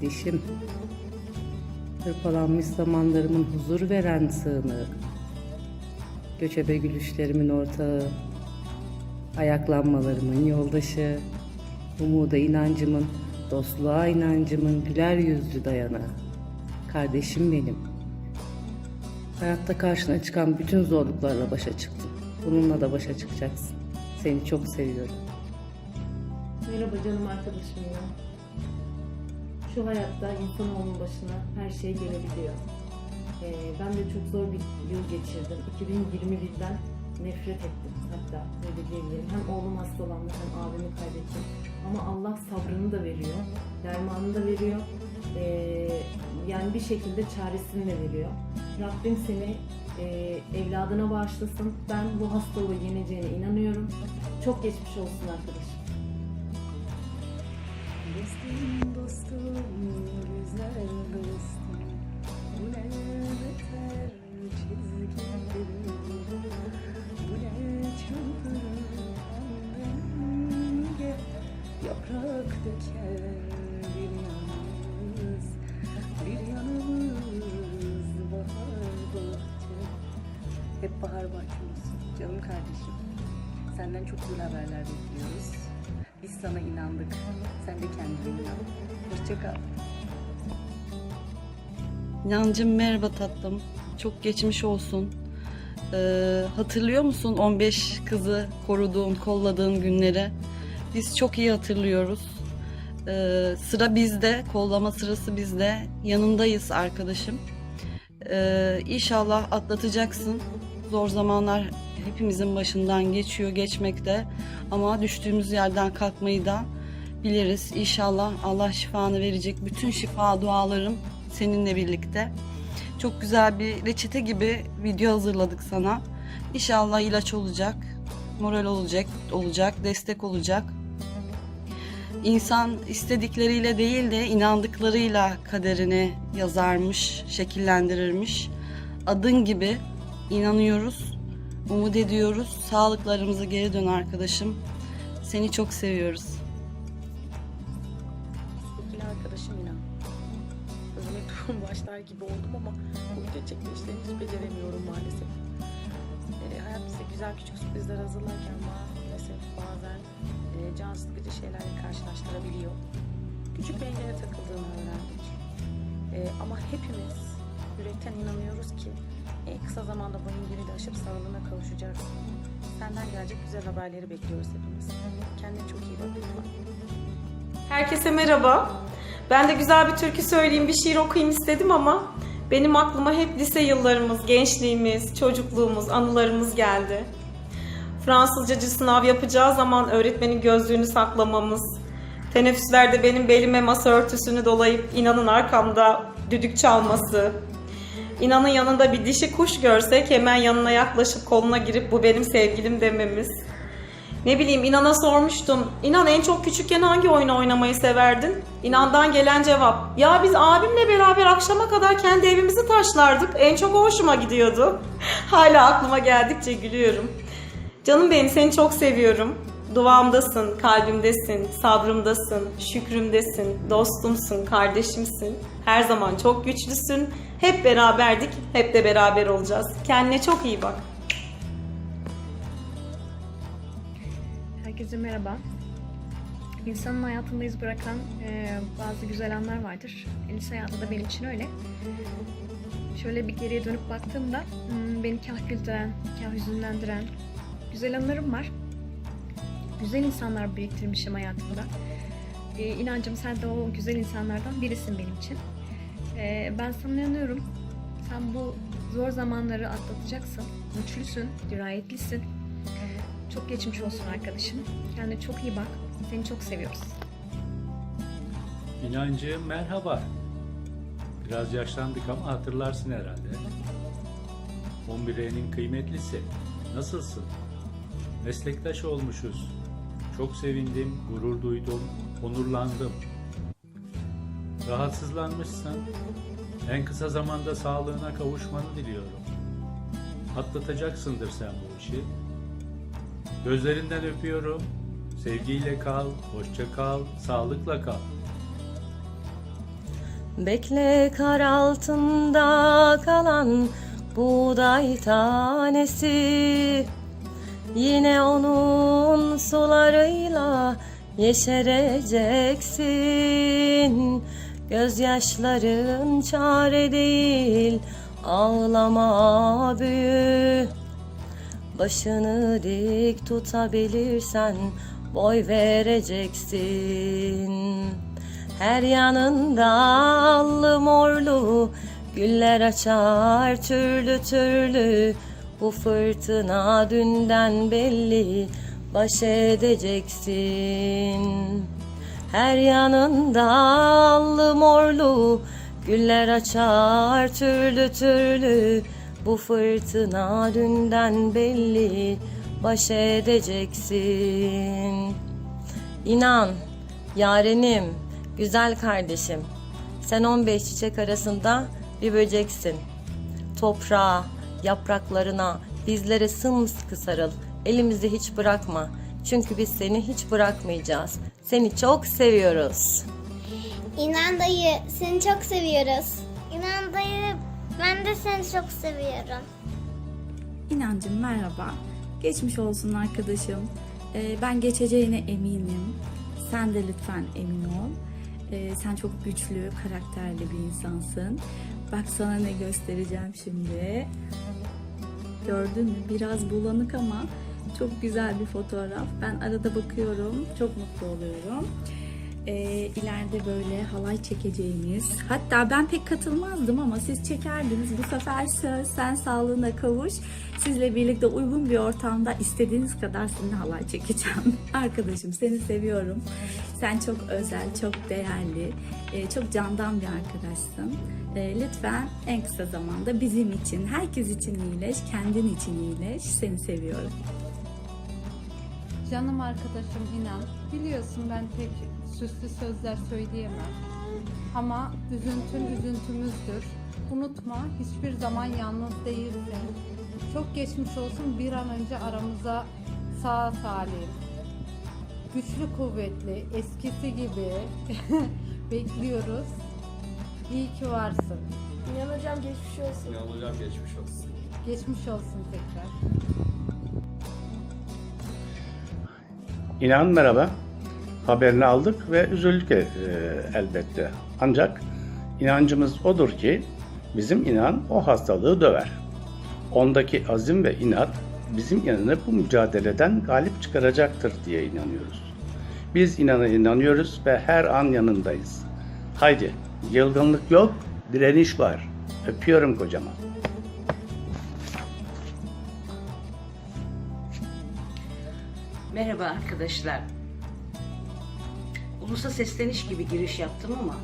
Kardeşim, hırpalanmış zamanlarımın huzur veren sığınağı, göçebe gülüşlerimin ortağı, ayaklanmalarımın yoldaşı, umuda inancımın, dostluğa inancımın güler yüzlü dayanağı. Kardeşim benim. Hayatta karşına çıkan bütün zorluklarla başa çıktın. Bununla da başa çıkacaksın. Seni çok seviyorum. Merhaba canım arkadaşım ya. Şu hayatta insanoğlunun başına her şey gelebiliyor. Ee, ben de çok zor bir yıl geçirdim. 2021'den nefret ettim hatta öyle diyebilirim. Hem oğlum hastalandı hem abimi kaybettim. Ama Allah sabrını da veriyor, dermanını da veriyor. Ee, yani bir şekilde çaresini de veriyor. Rabbim seni e, evladına bağışlasın. Ben bu hastalığı yeneceğine inanıyorum. Çok geçmiş olsun arkadaşım. Dostum dostum güzel dostum. Bu ne beter Bu ne çılgın denge Yaprak döker bir yanımız Bir yanımız bahar bahçe. Hep bahar bahçe olsun. Canım kardeşim Senden çok güzel haberler bekliyoruz. Sana inandık. Sen de kendine inan. Hoşça kal. Yancım merhaba tatlım. Çok geçmiş olsun. Ee, hatırlıyor musun 15 kızı koruduğun, kolladığın günleri? Biz çok iyi hatırlıyoruz. Ee, sıra bizde, kollama sırası bizde. Yanındayız arkadaşım. Ee, inşallah atlatacaksın. Zor zamanlar hepimizin başından geçiyor, geçmekte. Ama düştüğümüz yerden kalkmayı da biliriz. İnşallah Allah şifanı verecek. Bütün şifa dualarım seninle birlikte. Çok güzel bir reçete gibi video hazırladık sana. İnşallah ilaç olacak, moral olacak, olacak, destek olacak. İnsan istedikleriyle değil de inandıklarıyla kaderini yazarmış, şekillendirirmiş. Adın gibi inanıyoruz, umut ediyoruz. Sağlıklarımızı geri dön arkadaşım. Seni çok seviyoruz. Sevgili arkadaşım inan. Özüme durum başlar gibi oldum ama bu işlerini hiç beceremiyorum maalesef. Ee, hayat bize güzel küçük sürprizler hazırlarken maalesef bazen e, can sıkıcı şeylerle karşılaştırabiliyor. Küçük engele takıldığını öğrendik. Ee, ama hepimiz yürekten inanıyoruz ki en kısa zamanda bu engeli de aşıp sağlığına kavuşacaksın. Senden gelecek güzel haberleri bekliyoruz hepimiz. Kendine çok iyi bak. Herkese merhaba. Ben de güzel bir türkü söyleyeyim, bir şiir okuyayım istedim ama benim aklıma hep lise yıllarımız, gençliğimiz, çocukluğumuz, anılarımız geldi. Fransızcacı sınav yapacağı zaman öğretmenin gözlüğünü saklamamız, teneffüslerde benim belime masa örtüsünü dolayıp inanın arkamda düdük çalması, İnanın yanında bir dişi kuş görsek hemen yanına yaklaşıp koluna girip bu benim sevgilim dememiz. Ne bileyim İnan'a sormuştum. İnan en çok küçükken hangi oyunu oynamayı severdin? İnan'dan gelen cevap. Ya biz abimle beraber akşama kadar kendi evimizi taşlardık. En çok o hoşuma gidiyordu. Hala aklıma geldikçe gülüyorum. Canım benim seni çok seviyorum. Duamdasın, kalbimdesin, sabrımdasın, şükrümdesin, dostumsun, kardeşimsin. Her zaman çok güçlüsün. Hep beraberdik, hep de beraber olacağız. Kendine çok iyi bak. Herkese merhaba. İnsanın hayatında iz bırakan e, bazı güzel anlar vardır. Lise hayatı da benim için öyle. Şöyle bir geriye dönüp baktığımda hmm, beni kah güldüren, kah hüzünlendiren güzel anlarım var. Güzel insanlar biriktirmişim hayatımda. E, inancım sen de o güzel insanlardan birisin benim için. E, ben sana inanıyorum. Sen bu zor zamanları atlatacaksın. Güçlüsün, dirayetlisin. Çok geçmiş olsun arkadaşım. Kendine çok iyi bak. Seni çok seviyoruz. İnancı merhaba. Biraz yaşlandık ama hatırlarsın herhalde. 11E'nin kıymetlisi. Nasılsın? Meslektaş olmuşuz. Çok sevindim, gurur duydum, onurlandım. Rahatsızlanmışsın. En kısa zamanda sağlığına kavuşmanı diliyorum. Atlatacaksındır sen bu işi. Gözlerinden öpüyorum. Sevgiyle kal, hoşça kal, sağlıkla kal. Bekle kar altında kalan buğday tanesi Yine onun sularıyla yeşereceksin. Gözyaşların çare değil ağlama büyü Başını dik tutabilirsen boy vereceksin. Her yanında allı morlu güller açar türlü türlü Bu fırtına dünden belli baş edeceksin. Her yanında allı morlu güller açar türlü türlü. Bu fırtına dünden belli baş edeceksin. İnan yarenim güzel kardeşim sen 15 çiçek arasında bir böceksin. Toprağa, yapraklarına, dizlere sımsıkı sarıl. Elimizi hiç bırakma. Çünkü biz seni hiç bırakmayacağız. Seni çok seviyoruz. İnan dayı seni çok seviyoruz. İnan dayı ben de seni çok seviyorum. İnancım merhaba. Geçmiş olsun arkadaşım. Ee, ben geçeceğine eminim. Sen de lütfen emin ol. Ee, sen çok güçlü, karakterli bir insansın. Bak sana ne göstereceğim şimdi. Gördün mü? Biraz bulanık ama çok güzel bir fotoğraf. Ben arada bakıyorum. Çok mutlu oluyorum. Ee, ileride böyle halay çekeceğimiz. Hatta ben pek katılmazdım ama siz çekerdiniz. Bu sefer söz sen sağlığına kavuş. Sizle birlikte uygun bir ortamda istediğiniz kadar seninle halay çekeceğim. Arkadaşım seni seviyorum. Sen çok özel, çok değerli, e, çok candan bir arkadaşsın. E, Lütfen en kısa zamanda bizim için, herkes için iyileş, kendin için iyileş. Seni seviyorum. Canım arkadaşım inan, biliyorsun ben pek süslü sözler söyleyemem. Ama üzüntün üzüntümüzdür. Unutma, hiçbir zaman yalnız değilsin. Çok geçmiş olsun bir an önce aramıza sağ salim. Güçlü kuvvetli, eskisi gibi bekliyoruz. İyi ki varsın. İnan hocam geçmiş olsun. Geçmiş olsun tekrar. İnan merhaba. Haberini aldık ve üzüldük e, elbette. Ancak inancımız odur ki bizim inan o hastalığı döver. Ondaki azim ve inat bizim inanı bu mücadeleden galip çıkaracaktır diye inanıyoruz. Biz inana inanıyoruz ve her an yanındayız. Haydi, yılgınlık yok, direniş var. Öpüyorum kocaman. Merhaba arkadaşlar. Ulusa sesleniş gibi giriş yaptım ama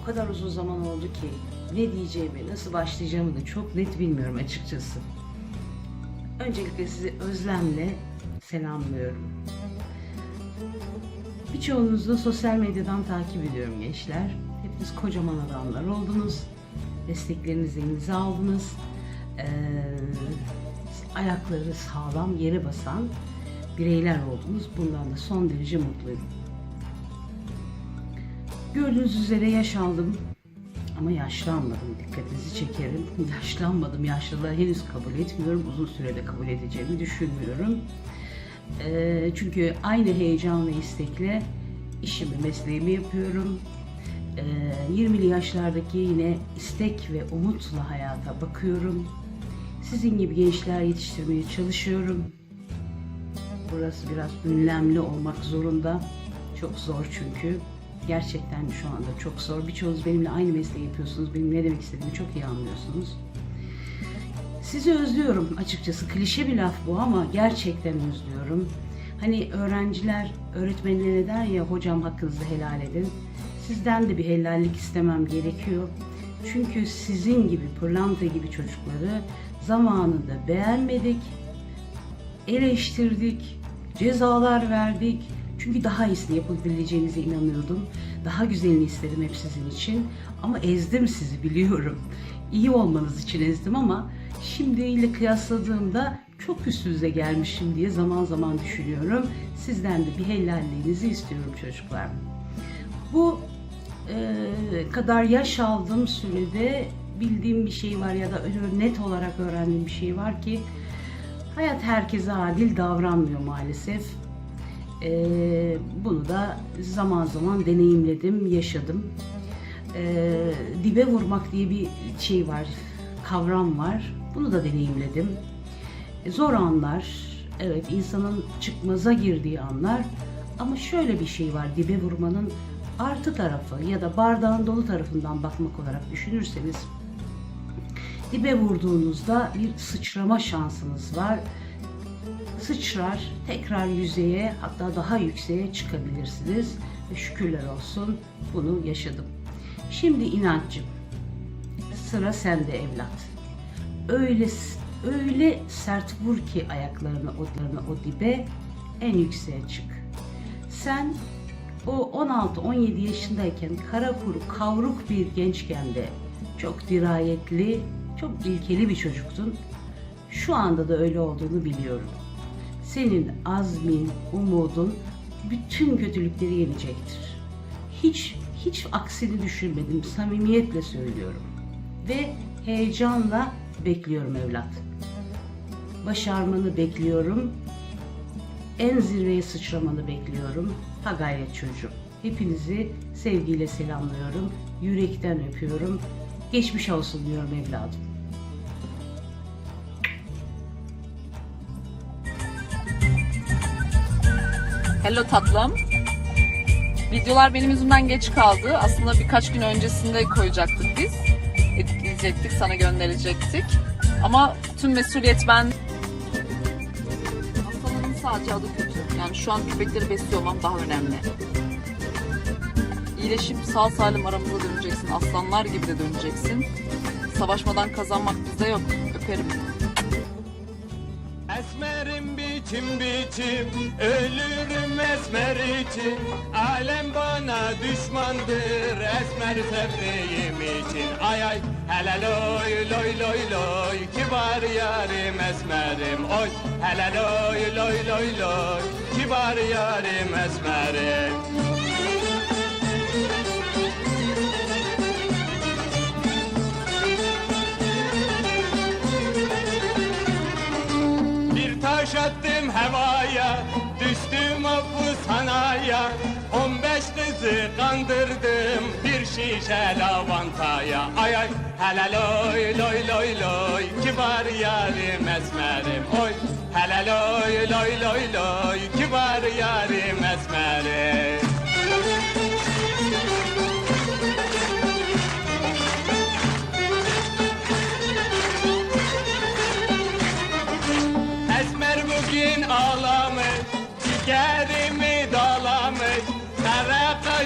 o kadar uzun zaman oldu ki ne diyeceğimi, nasıl başlayacağımı da çok net bilmiyorum açıkçası. Öncelikle sizi özlemle selamlıyorum. Birçoğunuzu da sosyal medyadan takip ediyorum gençler. Hepiniz kocaman adamlar oldunuz. Mesleklerinizi elinize aldınız. Ee, ayakları sağlam yere basan bireyler oldunuz. Bundan da son derece mutluyum. Gördüğünüz üzere yaş aldım ama yaşlanmadım. Dikkatinizi çekerim. Yaşlanmadım. Yaşlılığı henüz kabul etmiyorum. Uzun sürede kabul edeceğimi düşünmüyorum. Ee, çünkü aynı heyecan ve istekle işimi, mesleğimi yapıyorum. Ee, 20'li yaşlardaki yine istek ve umutla hayata bakıyorum. Sizin gibi gençler yetiştirmeye çalışıyorum. Burası biraz ünlemli olmak zorunda. Çok zor çünkü. Gerçekten şu anda çok zor. Birçoğunuz benimle aynı mesleği yapıyorsunuz. Benim ne demek istediğimi çok iyi anlıyorsunuz. Sizi özlüyorum açıkçası. Klişe bir laf bu ama gerçekten özlüyorum. Hani öğrenciler öğretmenlerine der ya hocam hakkınızı helal edin. Sizden de bir helallik istemem gerekiyor. Çünkü sizin gibi pırlanta gibi çocukları zamanında beğenmedik, eleştirdik, cezalar verdik. Çünkü daha iyisini yapabileceğinize inanıyordum. Daha güzelini istedim hep sizin için. Ama ezdim sizi biliyorum. İyi olmanız için ezdim ama şimdiyle kıyasladığımda çok üstünüze gelmişim diye zaman zaman düşünüyorum. Sizden de bir helalliğinizi istiyorum çocuklar. Bu e, kadar yaş aldığım sürede bildiğim bir şey var ya da net olarak öğrendiğim bir şey var ki hayat herkese adil davranmıyor maalesef. Ee, bunu da zaman zaman deneyimledim, yaşadım. Ee, dibe vurmak diye bir şey var, kavram var. Bunu da deneyimledim. E, Zor anlar, evet insanın çıkmaza girdiği anlar ama şöyle bir şey var dibe vurmanın artı tarafı ya da bardağın dolu tarafından bakmak olarak düşünürseniz dibe vurduğunuzda bir sıçrama şansınız var. Sıçrar, tekrar yüzeye hatta daha yükseğe çıkabilirsiniz şükürler olsun bunu yaşadım. Şimdi inancım, sıra sende evlat. Öyle öyle sert vur ki ayaklarını odlarını o dibe en yükseğe çık. Sen o 16-17 yaşındayken kara kuru kavruk bir gençken de çok dirayetli, çok ilkeli bir çocuktun. Şu anda da öyle olduğunu biliyorum. Senin azmin, umudun bütün kötülükleri yenecektir. Hiç hiç aksini düşünmedim. Samimiyetle söylüyorum. Ve heyecanla bekliyorum evlat. Başarmanı bekliyorum. En zirveye sıçramanı bekliyorum. Ha gayret çocuğum. Hepinizi sevgiyle selamlıyorum. Yürekten öpüyorum. Geçmiş olsun diyorum evladım. Hello tatlım. Videolar benim yüzümden geç kaldı. Aslında birkaç gün öncesinde koyacaktık biz. Editleyecektik, sana gönderecektik. Ama tüm mesuliyet ben... Hastaların sadece adı kötü. Yani şu an köpekleri besliyor olmam daha önemli. İyileşip sağ salim aramıza döneceksin. Aslanlar gibi de döneceksin. Savaşmadan kazanmak bizde yok. Öperim. Esmerim biçim biçim Ölürüm esmer için. Alem bana düşmandır Esmer sevdiğim için. Ay ay hele loy loy loy loy Kibar yarim esmerim Oy hele loy loy loy loy Kibar yarim esmerim taş attım havaya Düştüm bu sanaya On beş kızı kandırdım Bir şişe lavantaya. Ay ay hele loy loy loy. Loy Kibar yarim esmerim Oy. Hele loy loy loy loy. Kibar yarim esmerim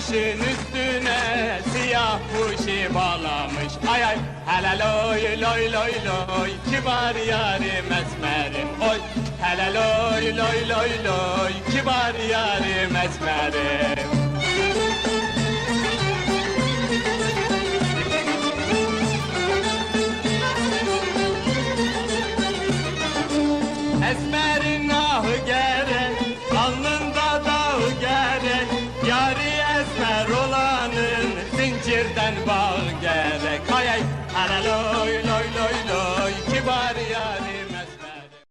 Kaşın üstüne Siyah kuşu bağlamış Ay ay hele loy loy loy. Loy Kibar yarim esmerim. Oy hele loy loy loy loy. Kibar yarim esmerim